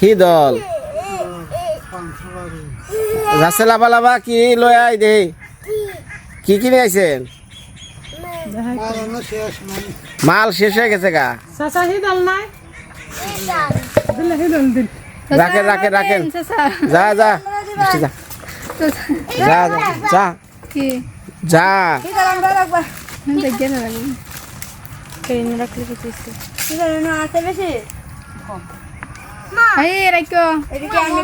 হিদল। রাসেলা বালাবা কি লয় I they. কি কিনে আইছেন? মাল শেষ হয়ে গেছে গা। রাখেন রাখেন রাখেন যা যা। যা। যা যা, যা। এই রাখো এদিকে আমি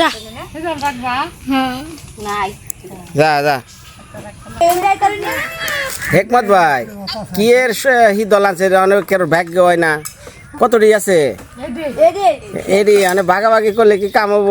যা। এটা রাখবা। হ্যাঁ। নাই। যা যা। হেকমত ভাই কি এর হি দল আছে অনেকের ভাগ্য হয় না। কতটি আছে? এডি মানে ভাগাভাগি করলে কি কাম হব?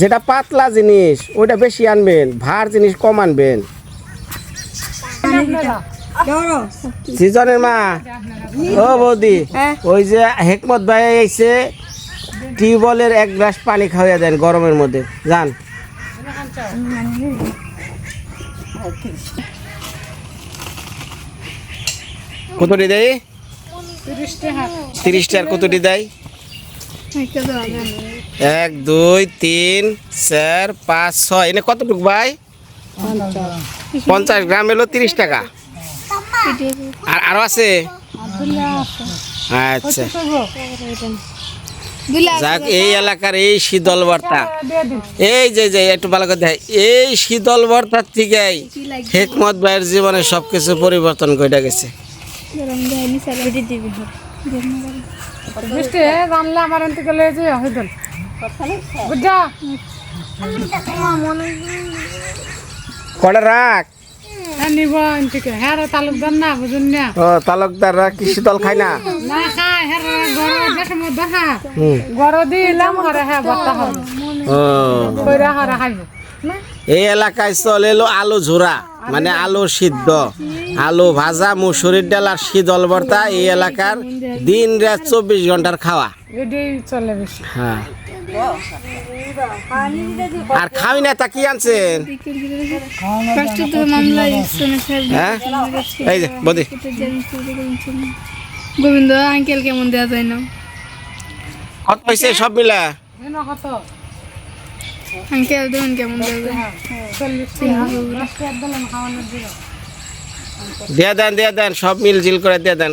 যেটা পাতলা জিনিস ওইটা বেশি আনবেন ভার জিনিস কম আনবেন। সিজনের মা ও বৌদি ওই যে হেকমত ভাই এসে টিউবওয়েলের এক গ্লাস পানি খাওয়াইয়া দেন গরমের মধ্যে। যান। কতটি দেয়? তিরিশ টাকার কতটি দেয়? এক, দুই, তিন, চার, পাঁচ, ছয়। এনে কতটুকু ভাই? পঞ্চাশ গ্রাম এলো তিরিশ টাকা। আর আরও আছে? আচ্ছা। যাক, এই এলাকার এই শীতল বার্তা। এই যে যে, একটু ভালো করে এই শীতল বার্তার থেকেই হেকমত ভাইয়ের জীবনে সবকিছু পরিবর্তন করে গেছে। আমার কটা রাখ তালুকদার খায় না? এই এলাকায় চলে এলো আলু ঝোরা মানে আলু সিদ্ধ। আলু ভাজা মুসুরির ডাল আর শীতল ভর্তা এই এলাকার দিন রাত চব্বিশ ঘণ্টার খাওয়া। চলে হ্যাঁ। আর খাওয়াই না তা কি আনছেন? হ্যাঁ? এই যে বদি। গোবিন্দ আঙ্কেল কেমন দেওয়া যায় না? কত হয়েছে সব মিলা? কত আঙ্কেল কেমন দেওয়া দিয়ে দেন দিয়ে দেন সব মিল জিল করে দিয়ে দেন।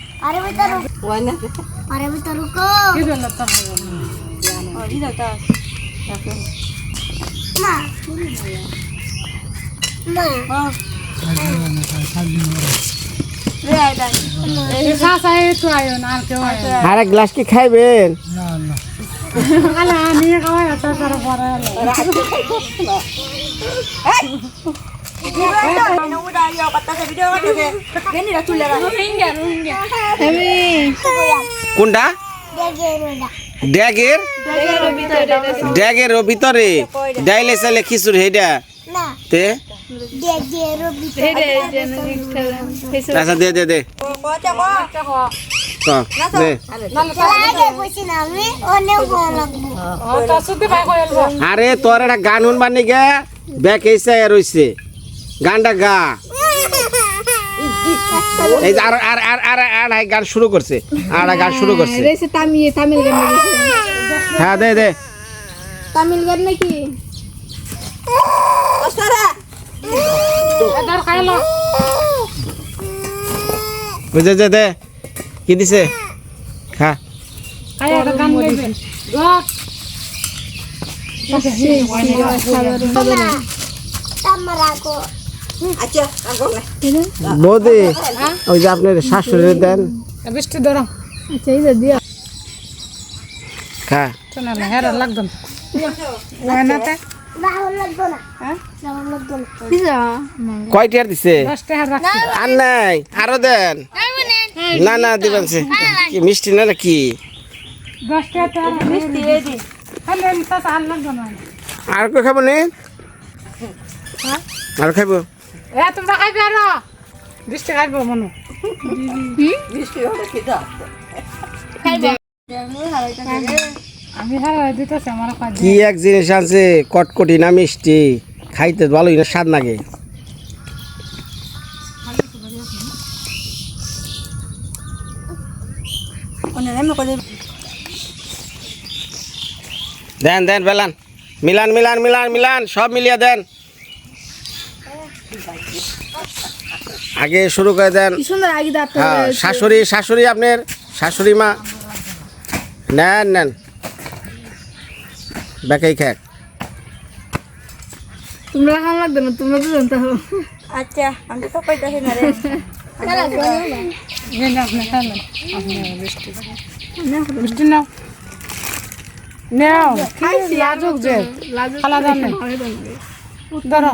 গেছিলাম দিবটা রাখিয়া বুঝে বলছি। এটা কো বৃষ্টি দেওয়া যায় নাকি বেশ अरे भी तो रुको अरे बारह भी तो रुको अरे भी तो रुको अरे भी तो रुको কি জন্য তো ना ना ले आए दाई এই শাশা এই তো আয়ো না আর কেউ আয়ো আর এক গ্লাস কি খাইবেন আলা নিয়ে খাওয়াই ওটা কোনটা? ড্যাগের? ড্যাগের ভিতরে। ডাইলে চাইলে খিচুড়ি না তে? আচ্ছা দে দে দে। আরে, তোর একটা গান শুনবার নিকে? ব্যাক এসে রইছে। গানটা গা এই যে আর আর আর আর আর আর গান শুরু করছে আর আর গান শুরু করছে তামিল তামিল গান। হ্যাঁ দে দে তামিল গান নাকি এদার খাইলো বুঝে যে দে কি দিছে খা গান তামরা বৌদি ওই যে আপনার শাশুড়ি দেন। বৃষ্টি ধরো। আচ্ছা এই যে দিয়া। খা হ্যাঁ? কয়টিয়ার দিছে? আর নাই আরও দেন। না না দিবেন মিষ্টি না কি আর লাগবে না। আর খাব নি? আর খাইবো? এ তোমরা খাইবে আর। বৃষ্টি খাইবে মনু। আমি দিতেছি আমার কি এক জিনিস আছে কটকটি না মিষ্টি? খাইতে ভালোই না স্বাদ লাগে। দেন দেন বেলান। মিলান মিলান মিলান মিলান সব মিলিয়ে দেন। আগে শুরু করে দেন। হ্যাঁ শাশুড়ি শাশুড়ি আপনার শাশুড়ি মা। নেন নেন। বেকাই খাক। তোমরা খাওয়া লাগবে না তোমরা তো। জানতে হবে আচ্ছা আমি তো কইতাছি না রে। নাও। নাও। লাজুক যে। খালা ধরো।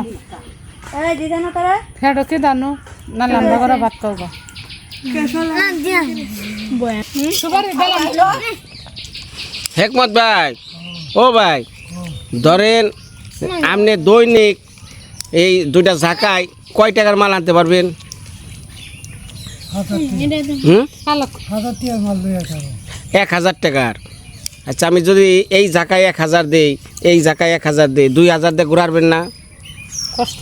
ফেটো কি না লম্বা করে ভাত করব। হেকমত ভাই ও ভাই ধরেন আপনি দৈনিক এই দুইটা ঝাঁকায় কয় টাকার মাল আনতে পারবেন? এক হাজার টাকার। আচ্ছা আমি যদি এই জাকায় এক হাজার দেই এই জাকায় এক হাজার দেই দুই হাজার দিয়ে ঘুরাবেন না? কষ্ট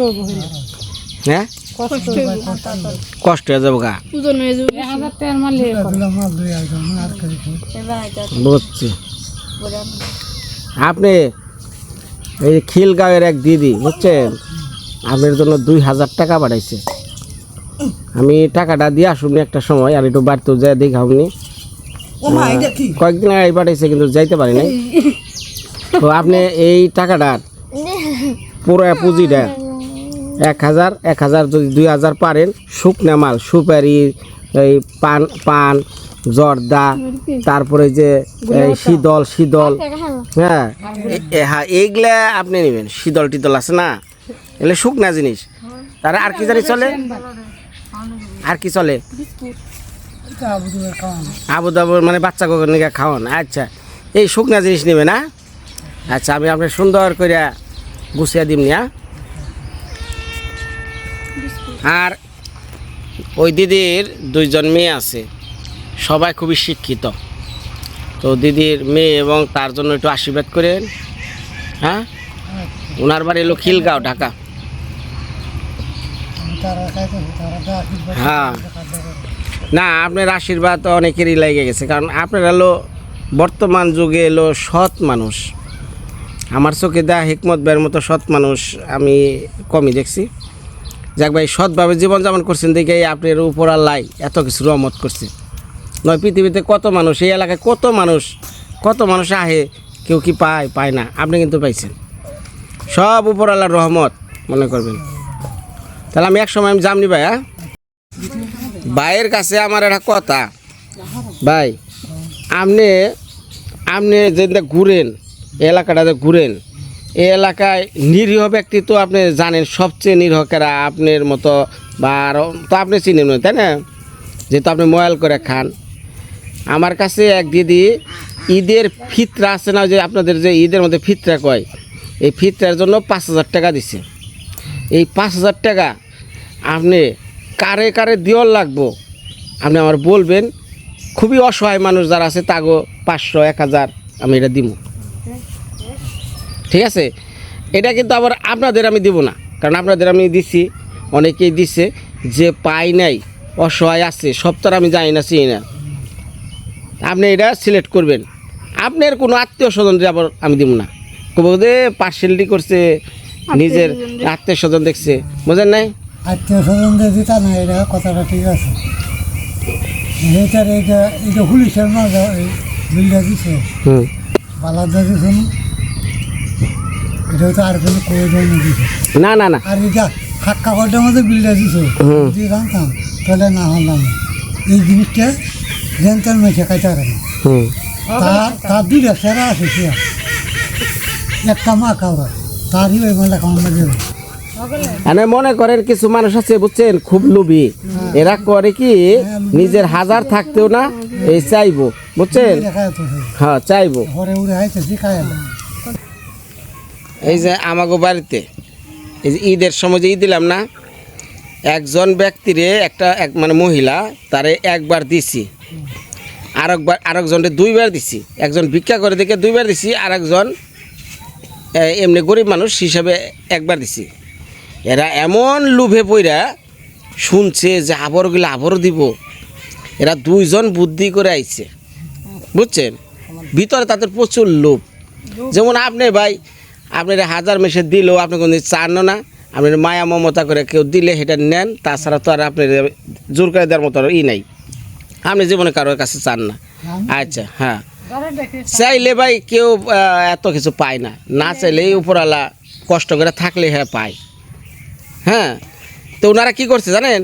হ্যাঁ? কষ্ট হয়ে যাব গা। বুঝছি। আপনি এই খিলগাঁওয়ের এক দিদি বুঝছেন? আপনার জন্য দুই হাজার টাকা পাঠাইছে। আমি টাকাটা দিয়ে আসুন একটা সময় আর একটু বাড়িতে যাই দেখি আপনি কয়েকদিন আগে পাঠাইছে কিন্তু যাইতে পারি নাই। তো আপনি এই টাকাটার পুরো পুঁজিটা এক হাজার এক হাজার যদি দুই হাজার পারেন শুকনা মাল সুপারি এই পান পান জর্দা তারপরে যে এই শীতল শীতল। হ্যাঁ এ- এ- হ্যাঁ এইগুলা আপনি নেবেন শীতল টিতল আছে না? এগুলো শুকনা জিনিস। তারা আর কি জানি চলে? আর কি চলে? আবু দাবু মানে বাচ্চা নিয়ে খাওয়ান আচ্ছা। এই শুকনা জিনিস নেবে না আচ্ছা আমি আপনি সুন্দর করে গুছিয়ে দিম না আর ওই দিদির দুইজন মেয়ে আছে। সবাই খুবই শিক্ষিত। তো দিদির মেয়ে এবং তার জন্য একটু আশীর্বাদ করেন। হ্যাঁ? ওনার বাড়ি এলো খিলগাঁও, ঢাকা। হ্যাঁ। না, আপনার আশীর্বাদ অনেকেরই লেগে গেছে। কারণ আপনার এলো বর্তমান যুগে এলো সৎ মানুষ। আমার চোখে দেয়া হিকমত বের মতো সৎ মানুষ আমি কমই দেখছি। যাক ভাই, সৎভাবে জীবনযাপন করছেন দেখে আপনার উপর আল্লাহ এত কিছু রহমত করছে। নয়, পৃথিবীতে কত মানুষ, এই এলাকায় কত মানুষ কত মানুষ আহে, কেউ কি পায় পায় না, আপনি কিন্তু পাইছেন। সব উপর আল্লাহর রহমত, মনে করবেন। তাহলে আমি এক সময় আমি জামনি ভাই হ্যাঁ? ভাইয়ের কাছে আমার একটা কথা। ভাই, আপনি আপনি যেটা ঘুরেন, এই এলাকাটাতে ঘুরেন এই এলাকায় নিরীহ ব্যক্তি তো আপনি জানেন, সবচেয়ে নিরীহ কারা আপনার মতো বা আরও তো আপনি চিনেন তাই না? যেহেতু আপনি মোবাইল করে খান। আমার কাছে এক দিদি ঈদের ফিতরা আছে না যে আপনাদের যে ঈদের মধ্যে ফিতরা কয়, এই ফিতরার জন্য পাঁচ হাজার টাকা দিছে। এই পাঁচ হাজার টাকা আপনি কারে কারে দেওয়ার লাগবো? আপনি আমার বলবেন, খুবই অসহায় মানুষ যারা আছে, তাগো পাঁচশো, এক হাজার আমি এটা দিব ঠিক আছে? এটা কিন্তু আবার আপনাদের আমি দিব না কারণ আপনাদের আমি দিছি অনেকেই দিছে যে পাই নাই অসহায় আছে আর আমি জানি না চিনি না। আপনি এটা সিলেক্ট করবেন। আপনার কোনো আত্মীয় স্বজন আবার আমি দিব না। কব যে পার্সেলটি করছে নিজের আত্মীয় স্বজন দেখছে বুঝেন নাই? আত্মীয় স্বজনদের দিতা না এটা কথাটা ঠিক আছে। এইটার এইটা এইটা পুলিশের বিলটা দিছে। হুম। বালাদা দিছে না? তো আর কোনো প্রয়োজন দিছে না না না। আর এটা হাক্কা মধ্যে বিলটা দিছে জানতাম তাহলে না হলাম। এই জিনিসটা পারে তার তার দুইটা সেরা আছে সে একটা মা কাউরা তারই ওই মেলা কামড় দেবে মানে মনে করেন কিছু মানুষ আছে বুঝছেন? খুব লোভী। এরা করে কি নিজের হাজার থাকতেও না এই চাইব বুঝছেন? হ্যাঁ চাইব। ঘরে উড়ে এই যে আমাগো বাড়িতে এই যে ঈদের সময় যে ঈদ দিলাম না একজন ব্যক্তিরে একটা এক মানে মহিলা তারে একবার দিছি আরেকবার আরেকজনকে দুইবার দিছি একজন ভিক্ষা করে দেখে দুইবার দিছি আরেকজন এমনি গরিব মানুষ হিসাবে একবার দিছি। এরা এমন লোভে পইরা শুনছে যে আবরগুলো আবরও দিব। এরা দুইজন বুদ্ধি করে আইছে। বুঝছেন? ভিতরে তাদের প্রচুর লোভ। যেমন আপনি ভাই আপনার হাজার মেসে দিলেও আপনি কোনো চান না। আপনার মায়া মমতা করে কেউ দিলে সেটা নেন, তাছাড়া তো আর আপনার জোর করে দেওয়ার মতো ই নাই। আপনি জীবনে কারোর কাছে চান না। আচ্ছা হ্যাঁ। চাইলে ভাই কেউ এত কিছু পায় না। না চাইলে এই উপরওয়ালা কষ্ট করে থাকলে হ্যাঁ পায়। হ্যাঁ তো ওনারা কি করছে জানেন?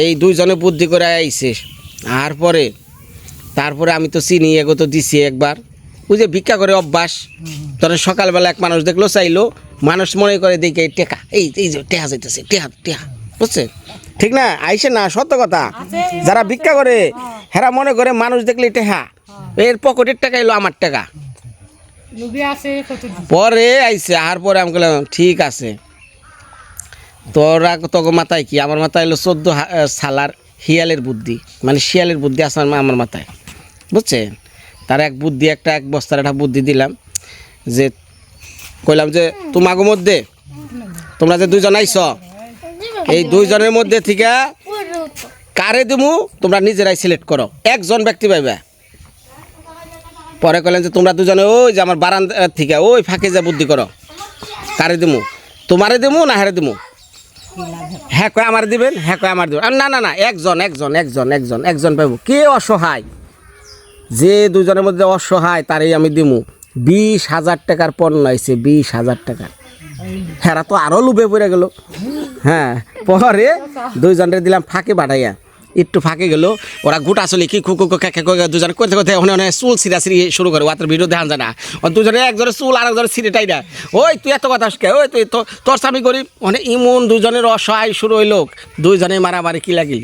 এই দুইজনে বুদ্ধি করে আইছে। আর পরে, তারপরে আমি তো চিনি, এগো তো দিছি একবার। ওই যে ভিক্ষা করে অভ্যাস। ধরেন সকালবেলা এক মানুষ দেখল চাইলো মানুষ মনে করে দেখে টেকা এই এই যে টেহা যাইতেছে টেহা টেহা বুঝছে ঠিক না? আইসে না সত্য কথা। যারা ভিক্ষা করে হেরা মনে করে মানুষ দেখলে টেহা। এর পকেটের টাকা এলো আমার টাকা। পরে আইসে আর পরে আমি বললাম ঠিক আছে। তোরা তোকে মাথায় কি? আমার মাথায় এলো চোদ্দ সালার হিয়ালের বুদ্ধি। মানে শিয়ালের বুদ্ধি আছে আমার- মাথায়। বুঝছেন? তার এক বুদ্ধি, একটা এক বস্তার একটা বুদ্ধি দিলাম যে, কইলাম যে তোমাকে মধ্যে, তোমরা যে দুইজন আইছ, এই দুইজনের মধ্যে থেকে কারে দিমু? তোমরা নিজেরাই সিলেক্ট করো। একজন ব্যক্তি পাইবে। পরে কইলেন যে, তোমরা দুজনে ওই যে আমার বারান্দা থেকে ওই ফাঁকে যা বুদ্ধি করো, কারে দিমু? তোমারে দিমু না হারে দিমু? হ্যাঁ কয় আমার দিবেন? হ্যাঁ কয় আমার দিবেন। না না না, একজন একজন একজন একজন একজন পাইব। কে অসহায়? যে দুজনের মধ্যে অসহায়, তারই আমি দিমু। বিশ হাজার টাকার পণ্য আইছে, বিশ হাজার টাকার। হেরা তো আরও লুবে পড়ে গেল। হ্যাঁ পরে দুইজনের দিলাম ফাঁকে বাড়াইয়া। একটু ফাঁকে গেল, ওরা গোটা চলে কি খুকু খেকে দুজন করতে করতে ওখানে অনেক চুল সিরা সিরি শুরু করে, ওয়াতের ভিডিও দেখান যায় না। ও দুজনে একজনের চুল আর একজনের সিরে টাই না ওই, তুই এত কথা শিখে, ওই, তুই তোর স্বামী গরিব। মানে ইমন দুজনের অসহায় শুরু হইল, দুইজনে মারামারি কি লাগিল।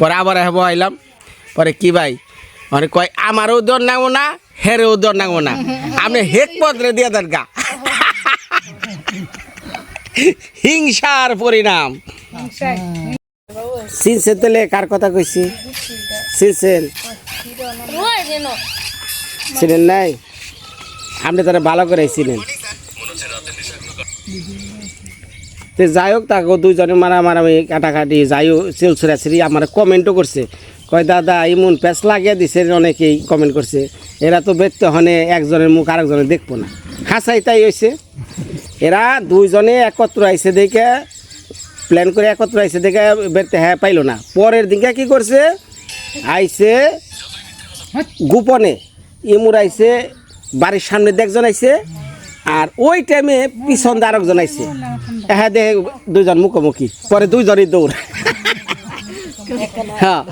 পরে আবার হব আইলাম। পরে কি ভাই মানে কয়, আমারও দর নাগো না, হেরেও দর নাগো না। আপনি হেক পত্রে দিয়ে দেন গা। হিংসার পরিণাম। সিনসেন তেলে কার কথা কইছি? সিনসেন চিনেন নাই? আপনি তারা ভালো করে তো যাই হোক, তাকে দুইজনে মারা মারামারি, কাটাকাটি, যাই হোক আমার কমেন্টও করছে। কয়, দাদা, ইমন প্যাচ লাগিয়ে দিছে অনেকেই কমেন্ট করছে। এরা তো ব্যক্তি হনে একজনের মুখ আরেকজনের দেখব না। হাসাই তাই হয়েছে এরা দুইজনে একত্র আইসে দেখে প্ল্যান করে একত্র আইসে দেখে বেরতে হ্যাঁ পাইলো না। পরের দিকে কি করছে? আইসে গোপনে। ইমুর আইসে বাড়ির সামনে দেখজন আইসে আর ওই টাইমে পিছন দিয়ে আরেকজন আইছে। হ্যাঁ দেখে দুইজন মুখোমুখি। পরে দুইজনই দৌড়। হ্যাঁ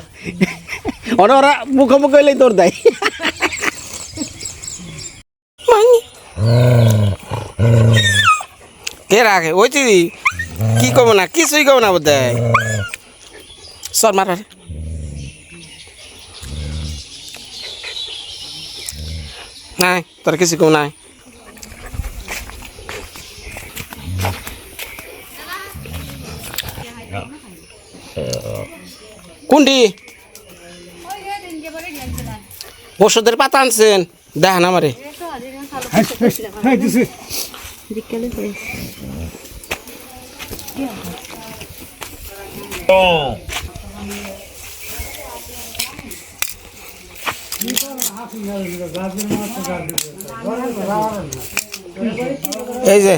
ওরা ওরা মুখোমুখি হইলেই দৌড় দেয় কে রাখে ওই তুই কি কব না কিছুই কব না বোধ সর মার মার। নাই তোর কিছু কব নাই কোনটি ওষুধের পাতা আনছেন? দেখেন আমারে। এই যে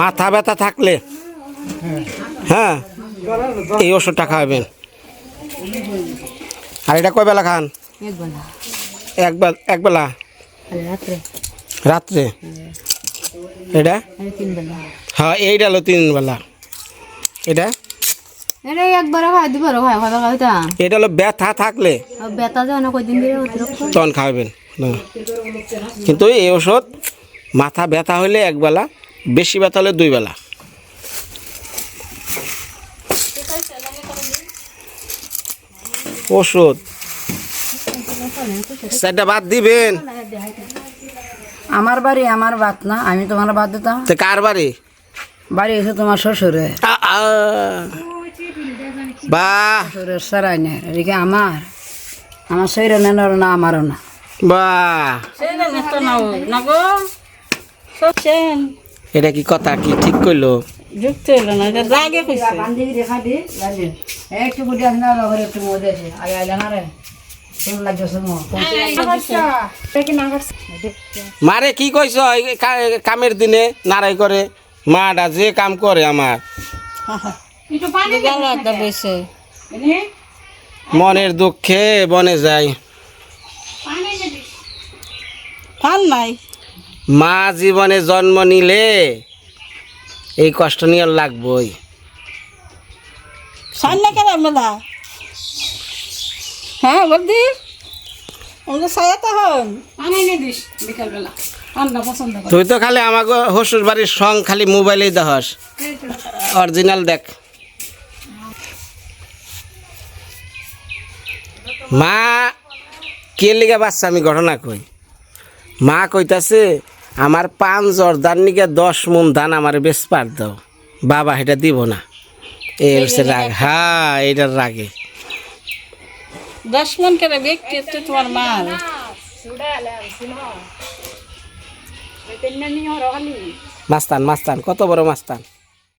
মাথা ব্যথা থাকলে হ্যাঁ এই ওষুধটা খাওয়াবেন। আর এটা কয় বেলা খান? এক বেলা। রাত্রে? এটা? হ্যাঁ এইটা হলো তিন বেলা। এটা? এটা হলো ব্যথা থাকলে। তখন খাওয়াবেন কিন্তু এই ওষুধ মাথা ব্যথা হলে এক বেলা বেশি ব্যথা হলে দুই বেলা। ওষুধ। সেটা বাদ দিবেন। আমার বাড়ি আমার বাত না আমি তোমার বাদ দিতাম। তো কার বাড়ি? বাড়ি এসে তোমার শ্বশুরে। বাহ। শ্বশুরের সারাই নেই এদিকে আমার। আমার শরীরে না আমারও না। বাহ। এটা কি কথা? কি ঠিক করল যুক্ত হইল না এটা রাগে কইছে বান্ধি রেখা দি লাগে একটু আসনা ঘরে একটু আছে। আগে আইলা না রে। মো মারে কি কইছ? এই কা- কামের দিনে নারাই করে। মাটা যে কাম করে আমার। মনের দুঃখে বনে যায় ফাল নাই। মা জীবনে জন্ম নিলে এই কষ্ট নিয়ে লাগবই। সান্না কেন মেলা হ্যাঁ বলদি। আমরা সায়া তখন তুই তো খালি আমাকে হসুর বাড়ির সং খালি মোবাইলেই দেহস অরিজিনাল দেখ। মা কে লিগে বাচ্চা? আমি ঘটনা কই। মা কইতাছে আমার পাঁচ জর্দার নিকে দশ মন ধান আমার বেশ পার দাও। বাবা এটা দিব না। এই হচ্ছে রাগ। হ্যাঁ এটার রাগে। দশ মন কেন ব্যক্তি তো তোমার মাল মাস্তান মাস্তান কত বড় মাস্তান?